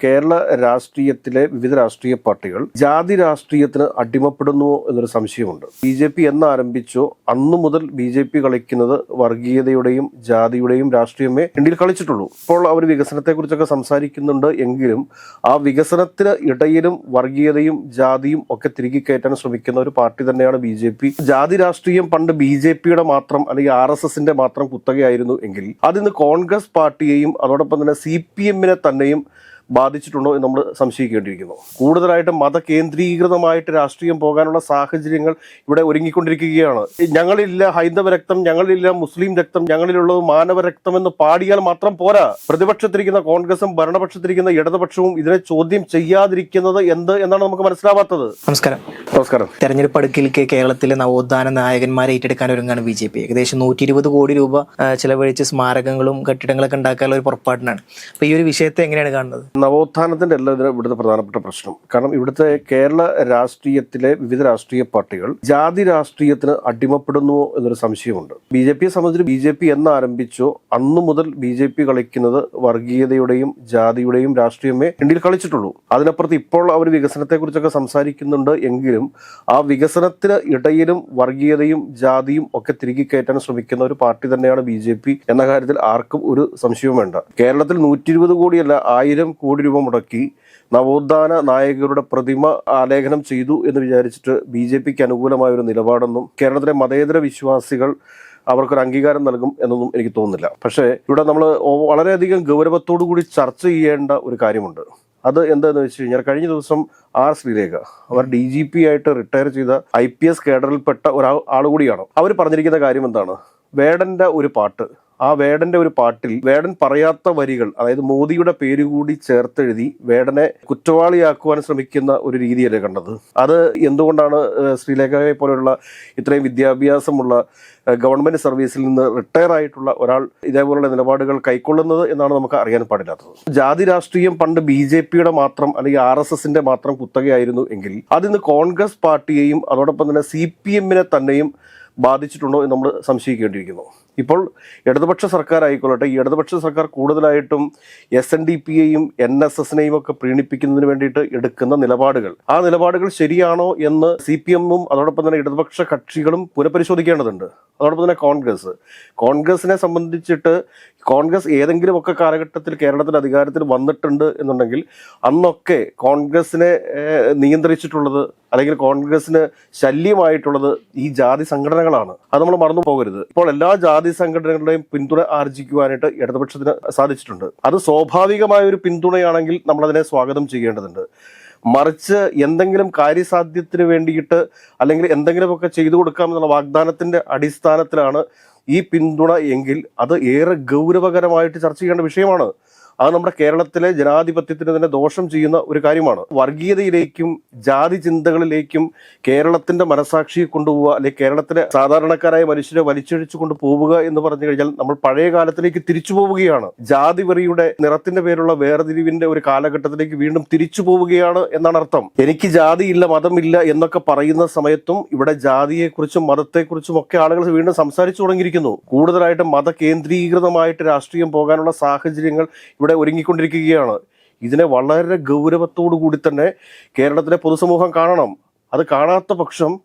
കേരള രാഷ്ട്രീയത്തിലെ വിവിധ രാഷ്ട്രീയ പാർട്ടികൾ ജാതി രാഷ്ട്രീയത്തിന് അടിമപ്പെടുന്നുവോ എന്നൊരു സംശയമുണ്ട്. ബി ജെ പി എന്ന് ആരംഭിച്ചോ അന്നു മുതൽ ബി ജെ പി കളിക്കുന്നത് വർഗീയതയുടെയും ജാതിയുടെയും രാഷ്ട്രീയമേ ഇന്ത്യയിൽ കളിച്ചിട്ടുള്ളൂ. ഇപ്പോൾ അവർ വികസനത്തെക്കുറിച്ചൊക്കെ സംസാരിക്കുന്നുണ്ട് എങ്കിലും ആ വികസനത്തിന് ഇടയിലും വർഗീയതയും ജാതിയും ഒക്കെ തിരികെ കയറ്റാൻ ശ്രമിക്കുന്ന ഒരു പാർട്ടി തന്നെയാണ് ബി ജെ പി. ജാതി രാഷ്ട്രീയം പണ്ട് ബി ജെ പിയുടെ മാത്രം അല്ലെങ്കിൽ ആർ എസ് എസിന്റെ മാത്രം കുത്തകയായിരുന്നു എങ്കിൽ അതിന്ന് കോൺഗ്രസ് പാർട്ടിയെയും അതോടൊപ്പം തന്നെ സി പി എമ്മിനെ തന്നെയും ബാധിച്ചിട്ടുണ്ടോ എന്ന് നമ്മൾ സംശയിക്കേണ്ടിയിരിക്കുന്നു. കൂടുതലായിട്ട് മതകേന്ദ്രീകൃതമായിട്ട് രാഷ്ട്രീയം പോകാനുള്ള സാഹചര്യങ്ങൾ ഇവിടെ ഒരുങ്ങിക്കൊണ്ടിരിക്കുകയാണ്. ഞങ്ങളില്ല ഹൈന്ദവ രക്തം ഞങ്ങളില്ല മുസ്ലിം രക്തം ഞങ്ങളിലുള്ളത് മാനവ രക്തം എന്ന് പാടിയാൽ മാത്രം പോരാ. പ്രതിപക്ഷത്തിരിക്കുന്ന കോൺഗ്രസും ഭരണപക്ഷത്തിരിക്കുന്ന ഇടതുപക്ഷവും ഇതിനെ ചോദ്യം ചെയ്യാതിരിക്കുന്നത് എന്ത് എന്നാണ് നമുക്ക് മനസ്സിലാവാത്തത്. നമസ്കാരം. നമസ്കാരം. തെരഞ്ഞെടുപ്പ് അടുക്കിലേക്ക് കേരളത്തിലെ നവോത്ഥാന നായകന്മാരെ ഏറ്റെടുക്കാൻ ഒരുങ്ങാണ് ബി ജെ പി. ഏകദേശം നൂറ്റി ഇരുപത് കോടി രൂപ ചിലവഴിച്ച് സ്മാരകങ്ങളും കെട്ടിടങ്ങളൊക്കെ ഉണ്ടാക്കാനുള്ള ഒരു പുറപ്പാടിനാണ്. അപ്പൊ ഈ ഒരു വിഷയത്തെ എങ്ങനെയാണ് കാണുന്നത്? നവോത്ഥാനത്തിന്റെ അല്ല ഇതിന് ഇവിടുത്തെ പ്രധാനപ്പെട്ട പ്രശ്നം. കാരണം ഇവിടുത്തെ കേരള രാഷ്ട്രീയത്തിലെ വിവിധ രാഷ്ട്രീയ പാർട്ടികൾ ജാതി രാഷ്ട്രീയത്തിന് അടിമപ്പെടുന്നുവോ എന്നൊരു സംശയമുണ്ട്. ബി ജെ പിയെ സംബന്ധിച്ച് ബി ജെ പി എന്ന് ആരംഭിച്ചോ അന്നു മുതൽ ബി ജെ പി കളിക്കുന്നത് വർഗീയതയുടെയും ജാതിയുടെയും രാഷ്ട്രീയമേ ഇന്ത്യയിൽ കളിച്ചിട്ടുള്ളൂ. അതിനപ്പുറത്ത് ഇപ്പോൾ അവർ വികസനത്തെക്കുറിച്ചൊക്കെ സംസാരിക്കുന്നുണ്ട് എങ്കിലും ആ വികസനത്തിന് ഇടയിലും വർഗീയതയും ജാതിയും ഒക്കെ തിരികെ കയറ്റാൻ ശ്രമിക്കുന്ന ഒരു പാർട്ടി തന്നെയാണ് ബി എന്ന കാര്യത്തിൽ ആർക്കും ഒരു സംശയവും വേണ്ട. കേരളത്തിൽ നൂറ്റി കോടിയല്ല ആയിരം കോടി രൂപ മുടക്കി നവോത്ഥാന നായകരുടെ പ്രതിമ ആലേഖനം ചെയ്തു എന്ന് വിചാരിച്ചിട്ട് ബി ജെ പിക്ക് അനുകൂലമായ ഒരു നിലപാടെന്നും കേരളത്തിലെ മതേതര വിശ്വാസികൾ അവർക്കൊരു അംഗീകാരം നൽകും എന്നൊന്നും എനിക്ക് തോന്നുന്നില്ല. പക്ഷേ ഇവിടെ നമ്മൾ വളരെയധികം ഗൗരവത്തോടു കൂടി ചർച്ച ചെയ്യേണ്ട ഒരു കാര്യമുണ്ട്. അത് എന്താന്ന് വെച്ച് കഴിഞ്ഞാൽ കഴിഞ്ഞ ദിവസം ആർ ശ്രീരേഖ അവർ ഡി ജി പി ആയിട്ട് റിട്ടയർ ചെയ്ത ഐ പി എസ് കേഡറിൽപ്പെട്ട ഒരാൾ ആളുകൂടിയാണ്. അവർ പറഞ്ഞിരിക്കുന്ന കാര്യം എന്താണ്? വേടന്റെ ഒരു പാട്ട് ആ വേടന്റെ ഒരു പാട്ടിൽ വേടൻ പറയാത്ത വരികൾ അതായത് മോദിയുടെ പേര് കൂടി ചേർത്തെഴുതി വേടനെ കുറ്റവാളിയാക്കുവാൻ ശ്രമിക്കുന്ന ഒരു രീതിയല്ലേ കണ്ടത്? അത് എന്തുകൊണ്ടാണ് ശ്രീലേഖയെ പോലെയുള്ള ഇത്രയും വിദ്യാഭ്യാസമുള്ള ഗവൺമെന്റ് സർവീസിൽ നിന്ന് റിട്ടയർ ആയിട്ടുള്ള ഒരാൾ ഇതേപോലുള്ള നിലപാടുകൾ കൈക്കൊള്ളുന്നത് എന്നാണ് നമുക്ക് അറിയാൻ പാടില്ലാത്തത്. ജാതി രാഷ്ട്രീയം പണ്ട് ബി ജെ പിയുടെ മാത്രം അല്ലെങ്കിൽ ആർ എസ് എസിന്റെ മാത്രം കുത്തകയായിരുന്നു എങ്കിൽ അതിന്ന് കോൺഗ്രസ് പാർട്ടിയെയും അതോടൊപ്പം തന്നെ സി പി എമ്മിനെ തന്നെയും ബാധിച്ചിട്ടുണ്ടോ എന്ന് നമ്മൾ സംശയിക്കേണ്ടിയിരിക്കുന്നു. ഇപ്പോൾ ഇടതുപക്ഷ സർക്കാർ ആയിക്കൊള്ളട്ടെ ഈ ഇടതുപക്ഷ സർക്കാർ കൂടുതലായിട്ടും എസ് എൻ ഡി പിയെയും എൻ എസ് എസിനെയും ഒക്കെ പ്രീണിപ്പിക്കുന്നതിന് വേണ്ടിയിട്ട് എടുക്കുന്ന നിലപാടുകൾ. ആ നിലപാടുകൾ ശരിയാണോ എന്ന് സി പി എമ്മും അതോടൊപ്പം തന്നെ ഇടതുപക്ഷ കക്ഷികളും പുനഃപരിശോധിക്കേണ്ടതുണ്ട്. അതോടൊപ്പം തന്നെ കോൺഗ്രസ്. കോൺഗ്രസിനെ സംബന്ധിച്ചിട്ട് കോൺഗ്രസ് ഏതെങ്കിലുമൊക്കെ കാലഘട്ടത്തിൽ കേരളത്തിൽ അധികാരത്തിൽ വന്നിട്ടുണ്ട് എന്നുണ്ടെങ്കിൽ അന്നൊക്കെ കോൺഗ്രസിനെ നിയന്ത്രിച്ചിട്ടുള്ളത് അല്ലെങ്കിൽ കോൺഗ്രസിന് ശല്യമായിട്ടുള്ളത് ഈ ജാതി സംഘടനകളാണ്. അത് നമ്മൾ മറന്നു പോകരുത് ഇപ്പോൾ എല്ലാ ജാതി സംഘടനകളുടെയും പിന്തുണ ആർജിക്കുവാനായിട്ട് ഇടതുപക്ഷത്തിന് സാധിച്ചിട്ടുണ്ട്. അത് സ്വാഭാവികമായ ഒരു പിന്തുണയാണെങ്കിൽ നമ്മൾ അതിനെ സ്വാഗതം ചെയ്യേണ്ടതുണ്ട്. മറിച്ച് എന്തെങ്കിലും കാര്യസാധ്യത്തിന് വേണ്ടിയിട്ട് അല്ലെങ്കിൽ എന്തെങ്കിലുമൊക്കെ ചെയ്തു കൊടുക്കാമെന്നുള്ള വാഗ്ദാനത്തിന്റെ അടിസ്ഥാനത്തിലാണ് ഈ പിന്തുണ എങ്കിൽ അത് ഏറെ ഗൗരവകരമായിട്ട് ചർച്ച ചെയ്യേണ്ട വിഷയമാണ്. അത് നമ്മുടെ കേരളത്തിലെ ജനാധിപത്യത്തിന് തന്നെ ദോഷം ചെയ്യുന്ന ഒരു കാര്യമാണ്. വർഗീയതയിലേക്കും ജാതി ചിന്തകളിലേക്കും കേരളത്തിന്റെ മനസാക്ഷിയെ കൊണ്ടുപോവുക അല്ലെങ്കിൽ കേരളത്തിലെ സാധാരണക്കാരായ മനുഷ്യരെ വലിച്ചഴിച്ചു കൊണ്ട് പോവുക എന്ന് പറഞ്ഞു കഴിഞ്ഞാൽ നമ്മൾ പഴയ കാലത്തിലേക്ക് തിരിച്ചു പോവുകയാണ്. ജാതി വെറിയുടെ നിറത്തിന്റെ പേരുള്ള വേർതിരിവിന്റെ ഒരു കാലഘട്ടത്തിലേക്ക് വീണ്ടും തിരിച്ചു പോവുകയാണ് എന്നാണ് അർത്ഥം. എനിക്ക് ജാതിയില്ല മതമില്ല എന്നൊക്കെ പറയുന്ന സമയത്തും ഇവിടെ ജാതിയെക്കുറിച്ചും മതത്തെക്കുറിച്ചും ഒക്കെ ആളുകൾ വീണ്ടും സംസാരിച്ചു തുടങ്ങിയിരിക്കുന്നു. കൂടുതലായിട്ട് മതകേന്ദ്രീകൃതമായിട്ട് രാഷ്ട്രീയം പോകാനുള്ള സാഹചര്യങ്ങൾ ഇവിടെ ഒരുങ്ങിക്കൊണ്ടിരിക്കുകയാണ്. ഇതിനെ വളരെ ഗൗരവത്തോടു കൂടി തന്നെ കേരളത്തിലെ പൊതുസമൂഹം കാണണം. അത് കാണാത്ത പക്ഷം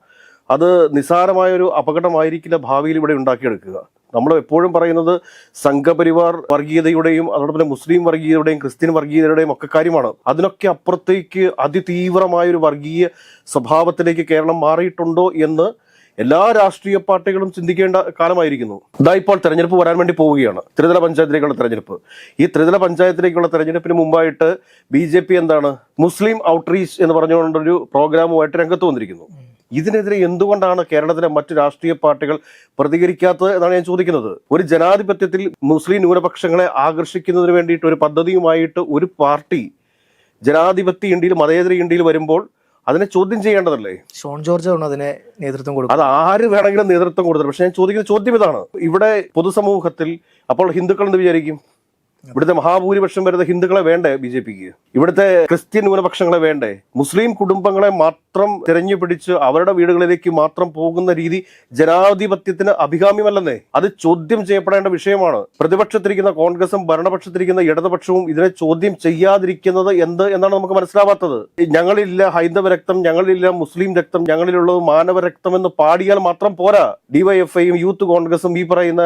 അത് നിസാരമായ ഒരു അപകടമായിരിക്കില്ല ഭാവിയിൽ ഇവിടെ ഉണ്ടാക്കിയെടുക്കുക. നമ്മൾ എപ്പോഴും പറയുന്നത് സംഘപരിവാർ വർഗീയതയുടെയും അതോടൊപ്പം തന്നെ മുസ്ലിം വർഗീയതയുടെയും ക്രിസ്ത്യൻ വർഗീയതയുടെയും ഒക്കെ കാര്യമാണ്. അതിനൊക്കെ അപ്പുറത്തേക്ക് അതിതീവ്രമായ ഒരു വർഗീയ സ്വഭാവത്തിലേക്ക് കേരളം മാറിയിട്ടുണ്ടോ എന്ന് എല്ലാ രാഷ്ട്രീയ പാർട്ടികളും ചിന്തിക്കേണ്ട കാലമായിരിക്കുന്നു. ഇതാ ഇപ്പോൾ തെരഞ്ഞെടുപ്പ് വരാൻ വേണ്ടി പോവുകയാണ്. ത്രിതല പഞ്ചായത്തിലേക്കുള്ള തെരഞ്ഞെടുപ്പ്. ഈ ത്രിതല പഞ്ചായത്തിലേക്കുള്ള തെരഞ്ഞെടുപ്പിന് മുമ്പായിട്ട് ബി ജെ പി എന്താണ്? മുസ്ലിം ഔട്ട്റീച്ച് എന്ന് പറഞ്ഞുകൊണ്ടൊരു പ്രോഗ്രാമുമായിട്ട് രംഗത്ത് വന്നിരിക്കുന്നു. ഇതിനെതിരെ എന്തുകൊണ്ടാണ് കേരളത്തിലെ മറ്റു രാഷ്ട്രീയ പാർട്ടികൾ പ്രതികരിക്കാത്തത് എന്നാണ് ഞാൻ ചോദിക്കുന്നത്. ഒരു ജനാധിപത്യത്തിൽ മുസ്ലിം ന്യൂനപക്ഷങ്ങളെ ആകർഷിക്കുന്നതിന് വേണ്ടിയിട്ട് ഒരു പദ്ധതിയുമായിട്ട് ഒരു പാർട്ടി ജനാധിപത്യ ഇന്ത്യയിൽ മതേതര ഇന്ത്യയിൽ വരുമ്പോൾ അതിനെ ചോദ്യം ചെയ്യേണ്ടതല്ലേ? ഷോൺ ജോർജ് ആണ് അതിനെ നേതൃത്വം കൊടുക്കും അത് ആര് വേണമെങ്കിലും നേതൃത്വം കൊടുത്തത് പക്ഷെ ഞാൻ ചോദിക്കുന്ന ചോദ്യം ഇതാണ്. ഇവിടെ പൊതുസമൂഹത്തിൽ അപ്പോൾ ഹിന്ദുക്കൾ എന്ന് വിചാരിക്കും? ഇവിടുത്തെ മഹാഭൂരിപക്ഷം വരുന്ന ഹിന്ദുക്കളെ വേണ്ടേ ബി ജെ പിക്ക്? ഇവിടുത്തെ ക്രിസ്ത്യൻ ന്യൂനപക്ഷങ്ങളെ വേണ്ടേ? മുസ്ലിം കുടുംബങ്ങളെ മാത്രം തിരഞ്ഞു പിടിച്ച് അവരുടെ വീടുകളിലേക്ക് മാത്രം പോകുന്ന രീതി ജനാധിപത്യത്തിന് അഭികാമ്യമല്ലെന്നേ? അത് ചോദ്യം ചെയ്യപ്പെടേണ്ട വിഷയമാണ്. പ്രതിപക്ഷത്തിരിക്കുന്ന കോൺഗ്രസും ഭരണപക്ഷത്തിരിക്കുന്ന ഇടതുപക്ഷവും ഇതിനെ ചോദ്യം ചെയ്യാതിരിക്കുന്നത് എന്ത് എന്നാണ് നമുക്ക് മനസ്സിലാവാത്തത്. ഞങ്ങളില്ല ഹൈന്ദവ രക്തം ഞങ്ങളില്ല മുസ്ലിം രക്തം ഞങ്ങളിലുള്ളത് മാനവ രക്തം എന്ന് പാടിയാൽ മാത്രം പോരാ. ഡിവൈഎഫ്ഐയും യൂത്ത് കോൺഗ്രസും ഈ പറയുന്ന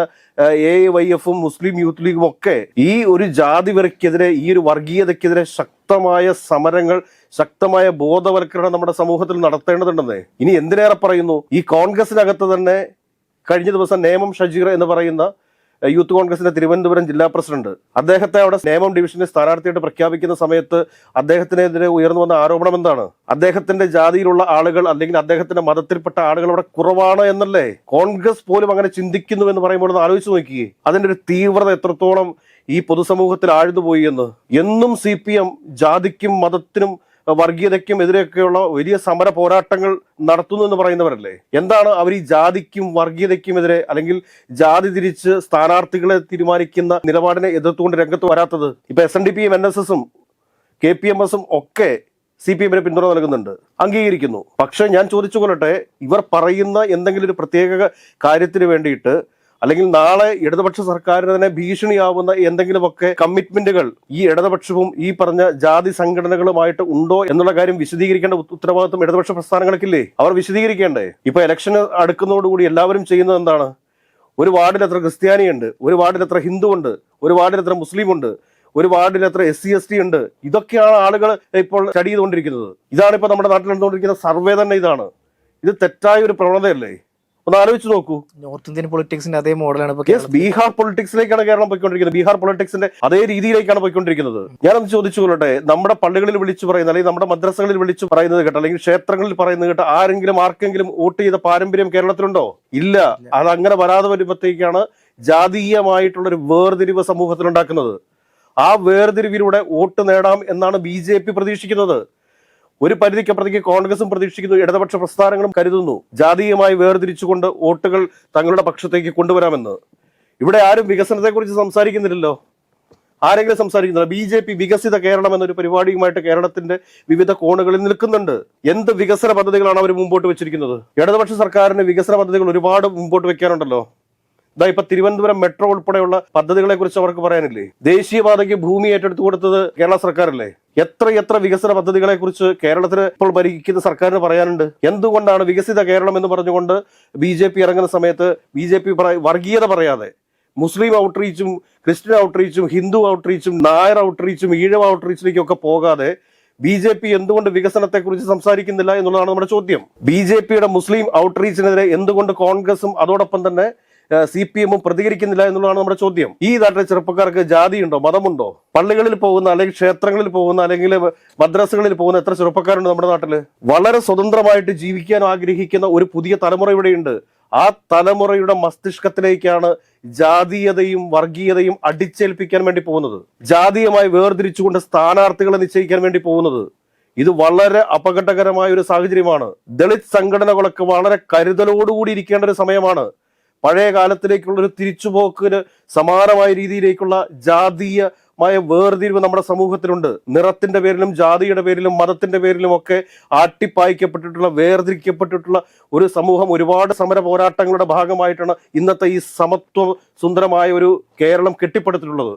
എ വൈ എഫും മുസ്ലിം യൂത്ത് ലീഗും ഒക്കെ ഈ ഒരു ജാതി വെറിക്കെതിരെ ഈ ഒരു വർഗീയതക്കെതിരെ ശക്തമായ സമരങ്ങൾ ശക്തമായ ബോധവൽക്കരണം നമ്മുടെ സമൂഹത്തിൽ നടത്തേണ്ടതുണ്ടെന്നേ. ഇനി എന്തിനേറെ പറയുന്നു? ഈ കോൺഗ്രസിനകത്ത് തന്നെ കഴിഞ്ഞ ദിവസം നേമം ഷജീർ എന്ന് പറയുന്ന യൂത്ത് കോൺഗ്രസിന്റെ തിരുവനന്തപുരം ജില്ലാ പ്രസിഡന്റ് അദ്ദേഹത്തെ അവിടെ നേമം ഡിവിഷനിൽ സ്ഥാനാർത്ഥിയായിട്ട് പ്രഖ്യാപിക്കുന്ന സമയത്ത് അദ്ദേഹത്തിനെതിരെ ഉയർന്നു വന്ന ആരോപണം എന്താണ്? അദ്ദേഹത്തിന്റെ ജാതിയിലുള്ള ആളുകൾ അല്ലെങ്കിൽ അദ്ദേഹത്തിന്റെ മതത്തിൽപ്പെട്ട ആളുകൾ അവിടെ കുറവാണ് എന്നല്ലേ? കോൺഗ്രസ് പോലും അങ്ങനെ ചിന്തിക്കുന്നു എന്ന് പറയുമ്പോൾ ഒന്ന് ആലോചിച്ച് നോക്കിയേ. അതിന്റെ ഒരു തീവ്രത എത്രത്തോളം ഈ പൊതുസമൂഹത്തിൽ ആഴ്ന്നുപോയി എന്ന്. എന്നും സി പി എം ജാതിക്കും മതത്തിനും വർഗീയതയ്ക്കും എതിരെയൊക്കെയുള്ള വലിയ സമര പോരാട്ടങ്ങൾ നടത്തുന്നു എന്ന് പറയുന്നവരല്ലേ? എന്താണ് അവർ ഈ ജാതിക്കും വർഗീയതയ്ക്കും എതിരെ അല്ലെങ്കിൽ ജാതി തിരിച്ച് സ്ഥാനാർത്ഥികളെ തീരുമാനിക്കുന്ന നിലപാടിനെ എതിർത്തുകൊണ്ട് രംഗത്ത് വരാത്തത്? ഇപ്പൊ എസ് എൻ ഡി പിയും എൻ എസ് എസും കെ പി എം എസും ഒക്കെ സി പി എമ്മിന് പിന്തുണ നൽകുന്നുണ്ട്. അംഗീകരിക്കുന്നു. പക്ഷെ ഞാൻ ചോദിച്ചു കൊള്ളട്ടെ ഇവർ പറയുന്ന എന്തെങ്കിലും ഒരു പ്രത്യേക കാര്യത്തിന് വേണ്ടിയിട്ട് അല്ലെങ്കിൽ നാളെ ഇടതുപക്ഷ സർക്കാരിന് തന്നെ ഭീഷണിയാവുന്ന എന്തെങ്കിലുമൊക്കെ കമ്മിറ്റ്മെന്റുകൾ ഈ ഇടതുപക്ഷവും ഈ പറഞ്ഞ ജാതി സംഘടനകളുമായിട്ട് ഉണ്ടോ എന്നുള്ള കാര്യം വിശദീകരിക്കേണ്ട ഉത്ത- ഉത്തരവാദിത്വം ഇടതുപക്ഷ പ്രസ്ഥാനങ്ങൾക്കില്ലേ? അവർ വിശദീകരിക്കേണ്ടേ? ഇപ്പൊ ഇലക്ഷന് അടുക്കുന്നതോടുകൂടി എല്ലാവരും ചെയ്യുന്നത് എന്താണ്? ഒരു വാർഡിൽ എത്ര ക്രിസ്ത്യാനിയുണ്ട് ഒരു വാർഡിൽ എത്ര ഹിന്ദു ഉണ്ട് ഒരു വാർഡിൽ എത്ര മുസ്ലിം ഉണ്ട് ഒരു വാർഡിൽ എത്ര എസ് സി എസ് ടി ഉണ്ട് ഇതൊക്കെയാണ് ആളുകൾ ഇപ്പോൾ സ്റ്റഡി ചെയ്തുകൊണ്ടിരിക്കുന്നത്. ഇതാണ് ഇപ്പൊ നമ്മുടെ നാട്ടിൽ നടന്നുകൊണ്ടിരിക്കുന്ന സർവേ തന്നെ ഇതാണ്. ഇത് തെറ്റായ ഒരു പ്രവണതയല്ലേ? ഒന്ന് ആലോചിച്ച് നോക്കൂ. നോർത്ത് ഇന്ത്യൻ പൊളിറ്റിക്സിന്റെ അതേ മോഡലാണ് യെസ് ബീഹാർ പൊളിറ്റിക്സിലേക്കാണ് കേരളം പോയിക്കൊണ്ടിരിക്കുന്നത്. ബീഹാർ പൊളിറ്റിക്സിന്റെ അതേ രീതിയിലേക്കാണ് പോയിക്കൊണ്ടിരിക്കുന്നത്. ഞാനൊന്ന് ചോദിച്ചു കൊള്ളട്ടെ നമ്മുടെ പള്ളികളിൽ വിളിച്ചു പറയുന്ന അല്ലെങ്കിൽ നമ്മുടെ മദ്രസകളിൽ വിളിച്ചു പറയുന്നത് കേട്ടോ അല്ലെങ്കിൽ ക്ഷേത്രങ്ങളിൽ പറയുന്നത് കേട്ടോ ആരെങ്കിലും ആർക്കെങ്കിലും വോട്ട് ചെയ്ത പാരമ്പര്യം കേരളത്തിലുണ്ടോ? ഇല്ല. അത് അങ്ങനെ വരാതെ വരുമ്പോഴത്തേക്കാണ് ജാതീയമായിട്ടുള്ള ഒരു വേർതിരിവ് സമൂഹത്തിൽ ഉണ്ടാക്കുന്നത് ആ വേർതിരിവിലൂടെ വോട്ട് നേടാം എന്നാണ് ബി ജെ പി പ്രതീക്ഷിക്കുന്നത്. ഒരു പരിധിക്കപ്പുറത്തേക്ക് കോൺഗ്രസും പ്രതീക്ഷിക്കുന്നു ഇടതുപക്ഷ പ്രസ്ഥാനങ്ങളും കരുതുന്നു. ജാതീയമായി വേർതിരിച്ചുകൊണ്ട് വോട്ടുകൾ തങ്ങളുടെ പക്ഷത്തേക്ക് കൊണ്ടുവരാമെന്ന്. ഇവിടെ ആരും വികസനത്തെക്കുറിച്ച് സംസാരിക്കുന്നില്ലല്ലോ. ആരെങ്കിലും സംസാരിക്കുന്നില്ല. ബി ജെ പി വികസിത കേരളം എന്നൊരു പരിപാടിയുമായിട്ട് കേരളത്തിന്റെ വിവിധ കോണുകളിൽ നിൽക്കുന്നുണ്ട്. എന്ത് വികസന പദ്ധതികളാണ് അവർ മുമ്പോട്ട് വെച്ചിരിക്കുന്നത്? ഇടതുപക്ഷ സർക്കാരിന് വികസന പദ്ധതികൾ ഒരുപാട് മുമ്പോട്ട് വെക്കാനുണ്ടല്ലോ. ഇതാ ഇപ്പൊ തിരുവനന്തപുരം മെട്രോ ഉൾപ്പെടെയുള്ള പദ്ധതികളെ കുറിച്ച് അവർക്ക് പറയാനില്ലേ? ദേശീയപാതയ്ക്ക് ഭൂമി ഏറ്റെടുത്തു കൊടുത്തത് കേരള സർക്കാരല്ലേ? എത്ര എത്ര വികസന പദ്ധതികളെ കുറിച്ച് കേരളത്തിന് ഇപ്പോൾ ഭരിക്കുന്ന സർക്കാരിന് പറയാനുണ്ട്? എന്തുകൊണ്ടാണ് വികസിത കേരളം എന്ന് പറഞ്ഞുകൊണ്ട് ബി ജെ പി ഇറങ്ങുന്ന സമയത്ത് ബി ജെ പി വർഗീയത പറയാതെ മുസ്ലിം ഔട്ട്റീച്ചും ക്രിസ്ത്യൻ ഔട്ട്റീച്ചും ഹിന്ദു ഔട്ട്റീച്ചും നായർ ഔട്ട്റീച്ചും ഈഴവ ഔട്ട്റീച്ചിലേക്കൊക്കെ പോകാതെ ബി ജെ പി എന്തുകൊണ്ട് വികസനത്തെക്കുറിച്ച് സംസാരിക്കുന്നില്ല എന്നുള്ളതാണ് നമ്മുടെ ചോദ്യം. ബി ജെ പിയുടെ മുസ്ലിം ഔട്ട്റീച്ചിനെതിരെ എന്തുകൊണ്ട് കോൺഗ്രസും അതോടൊപ്പം തന്നെ സി പി എമ്മും പ്രതികരിക്കുന്നില്ല എന്നുള്ളതാണ് നമ്മുടെ ചോദ്യം. ഈ നാട്ടിലെ ചെറുപ്പക്കാർക്ക് ജാതിയുണ്ടോ? മതമുണ്ടോ? പള്ളികളിൽ പോകുന്ന അല്ലെങ്കിൽ ക്ഷേത്രങ്ങളിൽ പോകുന്ന അല്ലെങ്കിൽ മദ്രസകളിൽ പോകുന്ന എത്ര ചെറുപ്പക്കാരുണ്ട് നമ്മുടെ നാട്ടിൽ വളരെ സ്വതന്ത്രമായിട്ട് ജീവിക്കാൻ ആഗ്രഹിക്കുന്ന ഒരു പുതിയ തലമുറ ഇവിടെയുണ്ട്. ആ തലമുറയുടെ മസ്തിഷ്കത്തിലേക്കാണ് ജാതീയതയും വർഗീയതയും അടിച്ചേൽപ്പിക്കാൻ വേണ്ടി പോകുന്നത്. ജാതീയമായി വേർതിരിച്ചുകൊണ്ട് സ്ഥാനാർത്ഥികളെ നിശ്ചയിക്കാൻ വേണ്ടി പോകുന്നത്. ഇത് വളരെ അപകടകരമായ ഒരു സാഹചര്യമാണ്. ദളിത് സംഘടനകളൊക്കെ വളരെ കരുതലോടുകൂടി ഇരിക്കേണ്ട ഒരു സമയമാണ്. പഴയ കാലത്തിലേക്കുള്ള ഒരു തിരിച്ചുപോക്കിന് സമാനമായ രീതിയിലേക്കുള്ള ജാതീയമായ വേർതിരിവ് നമ്മുടെ സമൂഹത്തിലുണ്ട്. നിറത്തിന്റെ പേരിലും ജാതിയുടെ പേരിലും മതത്തിന്റെ പേരിലും ഒക്കെ ആട്ടിപ്പായിക്കപ്പെട്ടിട്ടുള്ള വേർതിരിക്കപ്പെട്ടിട്ടുള്ള ഒരു സമൂഹം ഒരുപാട് സമര പോരാട്ടങ്ങളുടെ ഭാഗമായിട്ടാണ് ഇന്നത്തെ ഈ സമത്വ സുന്ദരമായ ഒരു കേരളം കെട്ടിപ്പടുത്തിട്ടുള്ളത്.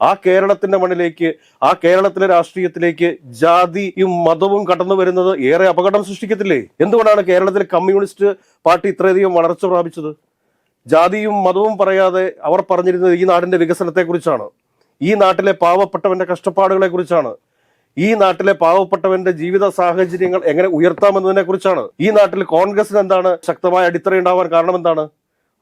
ആ കേരളത്തിന്റെ മണ്ണിലേക്ക് ആ കേരളത്തിലെ രാഷ്ട്രീയത്തിലേക്ക് ജാതിയും മതവും കടന്നു വരുന്നത് ഏറെ അപകടം സൃഷ്ടിക്കത്തില്ലേ? എന്തുകൊണ്ടാണ് കേരളത്തിലെ കമ്മ്യൂണിസ്റ്റ് പാർട്ടി ഇത്രയധികം വളർച്ച പ്രാപിച്ചത്? ജാതിയും മതവും പറയാതെ അവർ പറഞ്ഞിരുന്നത് ഈ നാടിന്റെ വികസനത്തെക്കുറിച്ചാണ്. ഈ നാട്ടിലെ പാവപ്പെട്ടവന്റെ കഷ്ടപ്പാടുകളെ കുറിച്ചാണ് ഈ നാട്ടിലെ പാവപ്പെട്ടവന്റെ ജീവിത സാഹചര്യങ്ങൾ എങ്ങനെ ഉയർത്താമെന്നതിനെ കുറിച്ചാണ് ഈ നാട്ടിൽ കോൺഗ്രസിന് എന്താണ് ശക്തമായ അടിത്തറയുണ്ടാവാൻ കാരണം എന്താണ്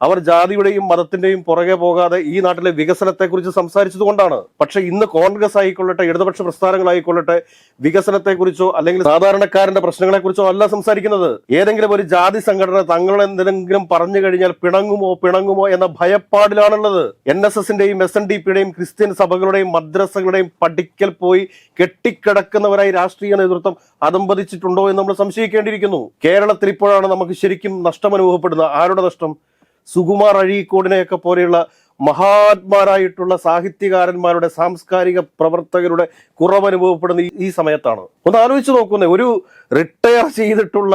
അവർ ജാതിയുടെയും മതത്തിന്റെയും പുറകെ പോകാതെ ഈ നാട്ടിലെ വികസനത്തെക്കുറിച്ച് സംസാരിച്ചത് കൊണ്ടാണ് പക്ഷെ ഇന്ന് കോൺഗ്രസ് ആയിക്കൊള്ളട്ടെ ഇടതുപക്ഷ പ്രസ്ഥാനങ്ങളായിക്കൊള്ളട്ടെ വികസനത്തെക്കുറിച്ചോ അല്ലെങ്കിൽ സാധാരണക്കാരന്റെ പ്രശ്നങ്ങളെക്കുറിച്ചോ അല്ല സംസാരിക്കുന്നത്. ഏതെങ്കിലും ഒരു ജാതി സംഘടന തങ്ങൾ എന്തെങ്കിലും പറഞ്ഞു കഴിഞ്ഞാൽ പിണങ്ങുമോ പിണങ്ങുമോ എന്ന ഭയപ്പാടിലാണുള്ളത്. എൻ എസ് എസിന്റെയും എസ് എൻ ഡി പിയുടെയും ക്രിസ്ത്യൻ സഭകളുടെയും മദ്രസകളുടെയും പഠിക്കൽ പോയി കെട്ടിക്കിടക്കുന്നവരായി രാഷ്ട്രീയ നേതൃത്വം അതമ്പതിച്ചിട്ടുണ്ടോ എന്ന് നമ്മൾ സംശയിക്കേണ്ടിയിരിക്കുന്നു. കേരളത്തിൽ ഇപ്പോഴാണ് നമുക്ക് ശരിക്കും നഷ്ടം അനുഭവപ്പെടുന്നത് ആരുടെ നഷ്ടം? സുകുമാർ അഴീക്കോടിനെയൊക്കെ പോലെയുള്ള മഹാത്മാരായിട്ടുള്ള സാഹിത്യകാരന്മാരുടെ സാംസ്കാരിക പ്രവർത്തകരുടെ കുറവ് അനുഭവപ്പെടുന്ന ഈ- സമയത്താണ്. ഒന്ന് ആലോചിച്ച് നോക്കുന്നേ ഒരു റിട്ടയർ ചെയ്തിട്ടുള്ള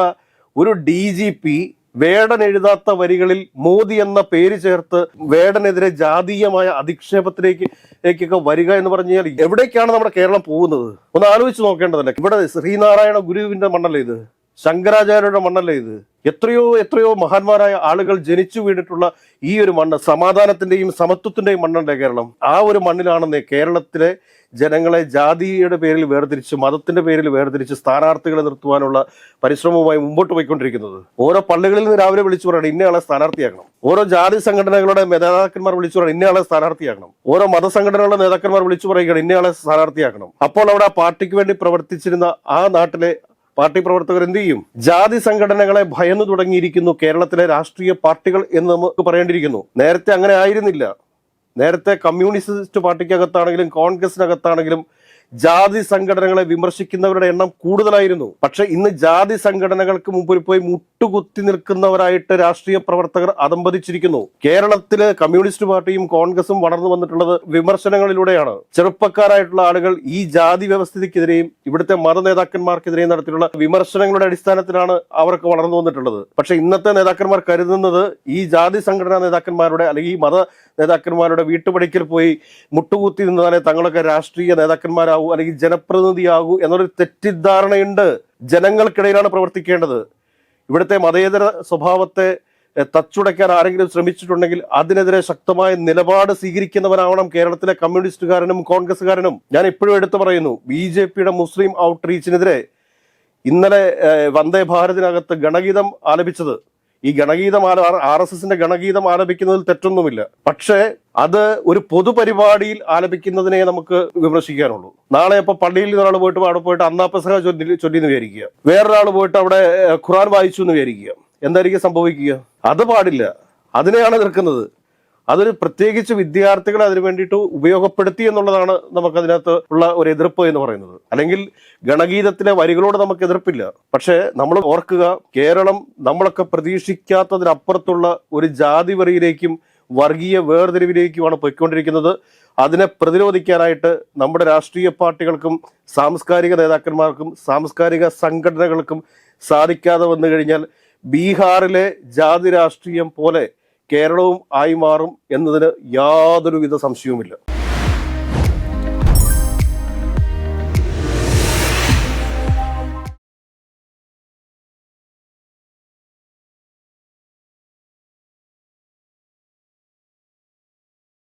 ഒരു ഡി ജി പി വേടൻ എഴുതാത്ത വരികളിൽ മോദി എന്ന പേര് ചേർത്ത് വേടനെതിരെ ജാതീയമായ അധിക്ഷേപത്തിലേക്ക് ഒക്കെ വരിക എന്ന് പറഞ്ഞാൽ എവിടേക്കാണ് നമ്മുടെ കേരളം പോകുന്നത്? ഒന്ന് ആലോചിച്ച് നോക്കേണ്ടതല്ലേ ഇവിടെ ശ്രീനാരായണ ഗുരുവിന്റെ മണ്ണല്ലേ ഇത്? ശങ്കരാചാര്യരുടെ മണ്ണല്ലേ ഇത്? എത്രയോ എത്രയോ മഹാന്മാരായ ആളുകൾ ജനിച്ചു വീണിട്ടുള്ള ഈ ഒരു മണ്ണ് സമാധാനത്തിന്റെയും സമത്വത്തിന്റെയും മണ്ണല്ലേ കേരളം? ആ ഒരു മണ്ണിലാണെന്നേ കേരളത്തിലെ ജനങ്ങളെ ജാതിയുടെ പേരിൽ വേർതിരിച്ച് മതത്തിന്റെ പേരിൽ വേർതിരിച്ച് സ്ഥാനാർത്ഥികളെ നിർത്തുവാനുള്ള പരിശ്രമവുമായി മുമ്പോട്ട് പോയിക്കൊണ്ടിരിക്കുന്നത്. ഓരോ പള്ളികളിൽ നിന്ന് രാവിലെ വിളിച്ചു പറയണം ഇന്നയാളെ സ്ഥാനാർത്ഥിയാക്കണം. ഓരോ ജാതി സംഘടനകളുടെ നേതാക്കന്മാർ വിളിച്ചു പറയണം ഇന്നയാളെ സ്ഥാനാർത്ഥിയാക്കണം. ഓരോ മതസംഘടനകളുടെ നേതാക്കന്മാർ വിളിച്ചു പറയുകയാണ് ഇന്നയാളെ സ്ഥാനാർത്ഥിയാക്കണം. അപ്പോൾ അവിടെ ആ പാർട്ടിക്ക് വേണ്ടി പ്രവർത്തിച്ചിരുന്ന ആ നാട്ടിലെ പാർട്ടി പ്രവർത്തകർ എന്ത് ചെയ്യും? ജാതി സംഘടനകളെ ഭയന്നു തുടങ്ങിയിരിക്കുന്നു കേരളത്തിലെ രാഷ്ട്രീയ പാർട്ടികൾ എന്ന് നമുക്ക് പറയേണ്ടിയിരിക്കുന്നു. നേരത്തെ അങ്ങനെ ആയിരുന്നില്ല. നേരത്തെ കമ്മ്യൂണിസ്റ്റ് പാർട്ടിക്കകത്താണെങ്കിലും കോൺഗ്രസിനകത്താണെങ്കിലും ജാതി സംഘടനകളെ വിമർശിക്കുന്നവരുടെ എണ്ണം കൂടുതലായിരുന്നു. പക്ഷെ ഇന്ന് ജാതി സംഘടനകൾക്ക് മുമ്പിൽ പോയി മുട്ടുകുത്തി നിൽക്കുന്നവരായിട്ട് രാഷ്ട്രീയ പ്രവർത്തകർ അതമ്പതിച്ചിരിക്കുന്നു കേരളത്തിലെ കമ്മ്യൂണിസ്റ്റ് പാർട്ടിയും കോൺഗ്രസും വളർന്നു വന്നിട്ടുള്ളത് വിമർശനങ്ങളിലൂടെയാണ്. ചെറുപ്പക്കാരായിട്ടുള്ള ആളുകൾ ഈ ജാതി വ്യവസ്ഥിതിക്കെതിരെയും ഇവിടുത്തെ മത നേതാക്കന്മാർക്കെതിരെയും നടത്തിയിട്ടുള്ള വിമർശനങ്ങളുടെ അടിസ്ഥാനത്തിലാണ് അവർക്ക് വളർന്നു വന്നിട്ടുള്ളത്. പക്ഷെ ഇന്നത്തെ നേതാക്കന്മാർ കരുതുന്നത് ഈ ജാതി സംഘടനാ നേതാക്കന്മാരുടെ അല്ലെങ്കിൽ ഈ മത നേതാക്കന്മാരുടെ വീട്ടുപടിക്കൽ പോയി മുട്ടുകുത്തി നിന്നാലേ തങ്ങളൊക്കെ രാഷ്ട്രീയ നേതാക്കന്മാരാകൂ അല്ലെങ്കിൽ ജനപ്രതിനിധിയാകൂ എന്നൊരു തെറ്റിദ്ധാരണയുണ്ട് ജനങ്ങൾക്കിടയിലാണ് പ്രവർത്തിക്കേണ്ടത്. ഇവിടുത്തെ മതേതര സ്വഭാവത്തെ തച്ചുടയ്ക്കാൻ ആരെങ്കിലും ശ്രമിച്ചിട്ടുണ്ടെങ്കിൽ അതിനെതിരെ ശക്തമായ നിലപാട് സ്വീകരിക്കുന്നവനാവണം കേരളത്തിലെ കമ്മ്യൂണിസ്റ്റുകാരനും കോൺഗ്രസ്സുകാരനും. ഞാൻ എപ്പോഴും എടുത്തു പറയുന്നു ബി ജെ പിയുടെ മുസ്ലിം ഔട്ട്റീച്ചിനെതിരെ ഇന്നലെ വന്ദേ ഭാരതിനകത്ത് ഗണഗീതം ആലപിച്ചത്. ഈ ഗണഗീതം ആർ എസ് എസിന്റെ ഗണഗീതം ആലപിക്കുന്നതിൽ തെറ്റൊന്നുമില്ല. പക്ഷേ അത് ഒരു പൊതുപരിപാടിയിൽ ആലപിക്കുന്നതിനെ നമുക്ക് വിമർശിക്കാനുള്ളൂ. നാളെ ഇപ്പൊ പള്ളിയിൽ ഒരാൾ പോയിട്ട് അവിടെ പോയിട്ട് അന്നാപ്പസഹ ചൊല്ലി ചൊല്ലിന്ന് വിചാരിക്കുക. വേറൊരാൾ പോയിട്ട് അവിടെ ഖുറാൻ വായിച്ചു എന്ന് വിചാരിക്കുക. എന്തായിരിക്കും സംഭവിക്കുക? അത് പാടില്ല. അതിനെയാണ് എതിർക്കുന്നത്. അതൊരു പ്രത്യേകിച്ച് വിദ്യാർത്ഥികൾ അതിനു വേണ്ടിയിട്ട് ഉപയോഗപ്പെടുത്തി എന്നുള്ളതാണ് നമുക്ക് നമുക്കതിനകത്ത് ഉള്ള ഒരു എതിർപ്പ് എന്ന് പറയുന്നത്. അല്ലെങ്കിൽ ഗണഗീതത്തിലെ വരികളോട് നമുക്ക് എതിർപ്പില്ല. പക്ഷേ നമ്മൾ ഓർക്കുക കേരളം നമ്മളൊക്കെ പ്രതീക്ഷിക്കാത്തതിനപ്പുറത്തുള്ള ഒരു ജാതി വരിയിലേക്കും വർഗീയ വേർതിരിവിലേക്കുമാണ് പോയിക്കൊണ്ടിരിക്കുന്നത്. അതിനെ പ്രതിരോധിക്കാനായിട്ട് നമ്മുടെ രാഷ്ട്രീയ പാർട്ടികൾക്കും സാംസ്കാരിക നേതാക്കന്മാർക്കും സാംസ്കാരിക സംഘടനകൾക്കും സാധിക്കാതെ വന്നു കഴിഞ്ഞാൽ ബീഹാറിലെ ജാതി രാഷ്ട്രീയം പോലെ കേരളവും ആയി മാറും എന്നതിന് യാതൊരുവിധ സംശയവുമില്ല.